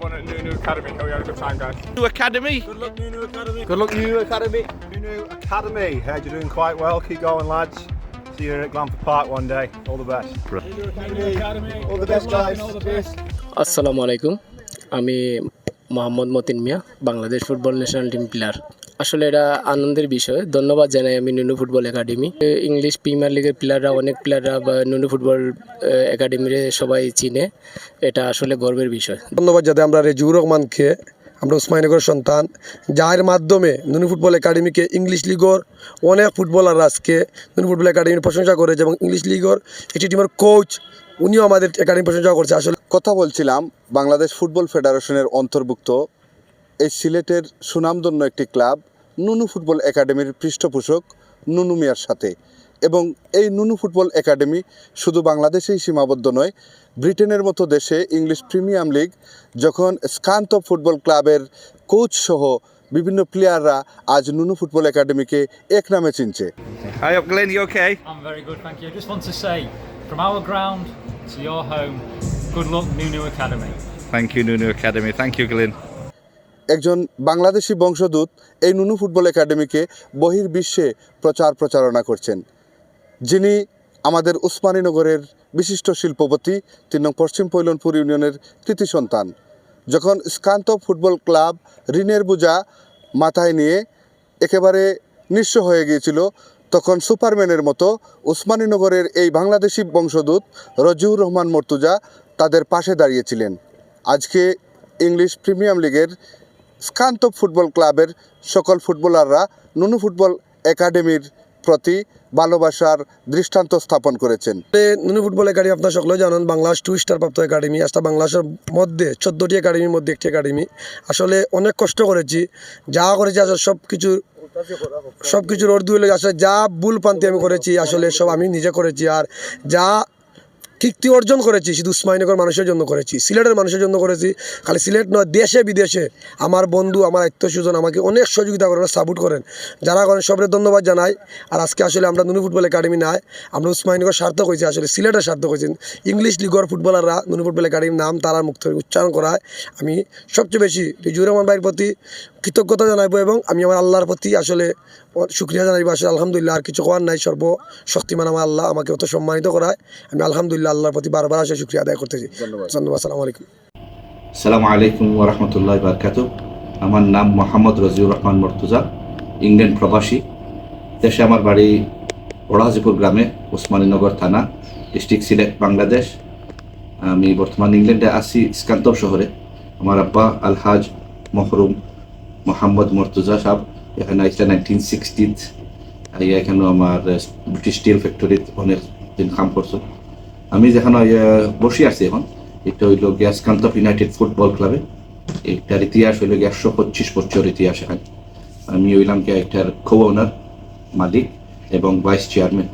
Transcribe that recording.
One at Nunu Academy. Hope you had a good time, guys. New Academy. Good luck, Nunu Academy. Good luck, New Academy. Nunu Academy. Heard you're doing quite well. Keep going, lads. See you at Glanford Park one day. All the best. Nunu Academy. All the best, guys. All the best. আসসালামু আলাইকুম আমি Mohammad Matin Miah Bangladesh football national team player আসলে এটা আনন্দের বিষয়। ধন্যবাদ জানাই আমি নুনু ফুটবল একাডেমি। ইংলিশ প্রিমিয়ার লিগের প্লেয়াররা অনেক প্লেয়াররা বা নুনু ফুটবল একাডেমিরে সবাই চিনে। এটা আসলে গর্বের বিষয়। ধন্যবাদ যাতে আমরা রেজিউর রহমানকে। আমরা উসমানীনগরের সন্তান। যার মাধ্যমে নুনি ফুটবল একাডেমিকে ইংলিশ লিগর অনেক ফুটবলাররা আজকে নুনি ফুটবল একাডেমির প্রশংসা করেছে এবং ইংলিশ লিগর একটি টিমের কোচ উনিও আমাদের একাডেমি প্রশংসা করছে। আসলে কথা বলছিলাম বাংলাদেশ ফুটবল ফেডারেশনের অন্তর্ভুক্ত এই সিলেটের সুনামধন্য একটি ক্লাব নুনু ফুটবল একাডেমির পৃষ্ঠপোষক নুনু মিয়ার সাথে এবং এই নুনু ফুটবল একাডেমি শুধু বাংলাদেশেই সীমাবদ্ধ নয় ব্রিটেনের মতো দেশে ইংলিশ প্রিমিয়াম লিগ যখন স্কান্ত ফুটবল ক্লাবের কোচ সহ বিভিন্ন প্লেয়াররা আজ নুনু ফুটবল একাডেমিকে এক নামে চিনছে Hi up, Glenn. You okay? I'm very good, thank you. I just want to say, from our ground to your home, good luck, Nunu Academy. Thank you, Nunu Academy. Thank you, Glenn. একজন বাংলাদেশি বংশদূত এই নুনু football একাডেমিকে বহির্বিশ্বে প্রচার প্রচারণা করছেন। যিনি আমাদের উসমানীনগরের বিশিষ্ট শিল্পপতি, তিন নং পশ্চিম পৈলনপুর ইউনিয়নের কৃতি সন্তান। যখন স্কান্ত ফুটবল ক্লাব ঋণের বোঝা মাথায় নিয়ে একেবারে নিঃস্ব হয়ে গিয়েছিল, তখন সুপারম্যানের মতো উসমানীনগরের এই বাংলাদেশি বংশদূত রজিউর রহমান মর্তুজা তাদের পাশে দাঁড়িয়েছিলেন। আজকে ইংলিশ প্রিমিয়াম লিগের স্কান্ত ফুটবল ক্লাবের সকল ফুটবলাররা নুনু ফুটবল একাডেমির প্রতি ভালোবাসার দৃষ্টান্ত স্থাপন করেছেন। নুনু ফুটবল একাডেমি আপনার সকলেও জানেন, বাংলাদেশ টু স্টার প্রাপ্ত একাডেমি, আজটা বাংলাদেশের মধ্যে, চোদ্দোটি একাডেমির মধ্যে একটি একাডেমি। আসলে অনেক কষ্ট করেছি, যা করেছি আসলে সব কিছু সব কিছুর অর্ধ আসলে যা ভুল পান্তি আমি করেছি, আসলে সব আমি নিজে করেছি। আর যা কীর্তি অর্জন করেছি, শুধু উসমানীনগর মানুষের জন্য করেছি, সিলেটের মানুষের জন্য করেছি, খালি সিলেট নয়, দেশে, বিদেশে। আমার বন্ধু, আমার আত্মীয়স্বজন আমাকে অনেক সহযোগিতা করেন সাপোর্ট করেন। যারা করেন সবের ধন্যবাদ জানাই। আর আজকে আসলে আমরা নুনু ফুটবল একাডেমি নাই, আমরা উসমানীনগর সার্থক হয়েছি, আসলে সিলেটের সার্থক হয়েছেন ইংলিশ লিগর ফুটবলাররা নুনু ফুটবল একাডেমির নাম তারা মুক্ত উচ্চারণ করায়। আমি সবচেয়ে বেশি রিজুর রহমান ভাইয়ের প্রতি কৃতজ্ঞতা জানাইবো এবং আমি আমার আল্লাহর প্রতি আসলে শুক্রিয়া জানাইবো। আসলে আলহামদুলিল্লাহ, আর কিছু করার নাই সর্ব শক্তিমান আমার আল্লাহ আমাকে অত সম্মানিত করায়। আমি আলহামদুলিল্লাহ আল্লাহর প্রতি বারবার আসলে শুক্রিয়া আদায় করতেছি। ধন্যবাদ। আসসালামু আলাইকুম। সালামু আলাইকুম ওরহমতুল্লাহ বারকাত আমার নাম মোহাম্মদ রজিউর রহমান মর্তুজা ইংল্যান্ড প্রবাসী। দেশে আমার বাড়ি ওড়াহাজিপুর গ্রামে ওসমানীনগর থানা ডিস্ট্রিক্ট সিলেট বাংলাদেশ। আমি বর্তমান ইংল্যান্ডে আছি স্কান্তর শহরে। আমার আব্বা আলহাজ মহরুম মোহাম্মদ মর্তুজা সাহেব এখানে আইসা নাইনটিন সিক্সটিথ আইয়া এখানে আমার ব্রিটিশ স্টিল ফ্যাক্টরিত অনেক দিন কাম করছ। আমি যেখানে বসে আছি এখন, এটা হইল গ্যাসকান্ত ইউনাইটেড ফুটবল ক্লাবে। এটার ইতিহাস হইল একশো পঁচিশ বছর ইতিহাস এখানে। আমি হইলাম কি একটার কো ওনার মালিক এবং ভাইস চেয়ারম্যান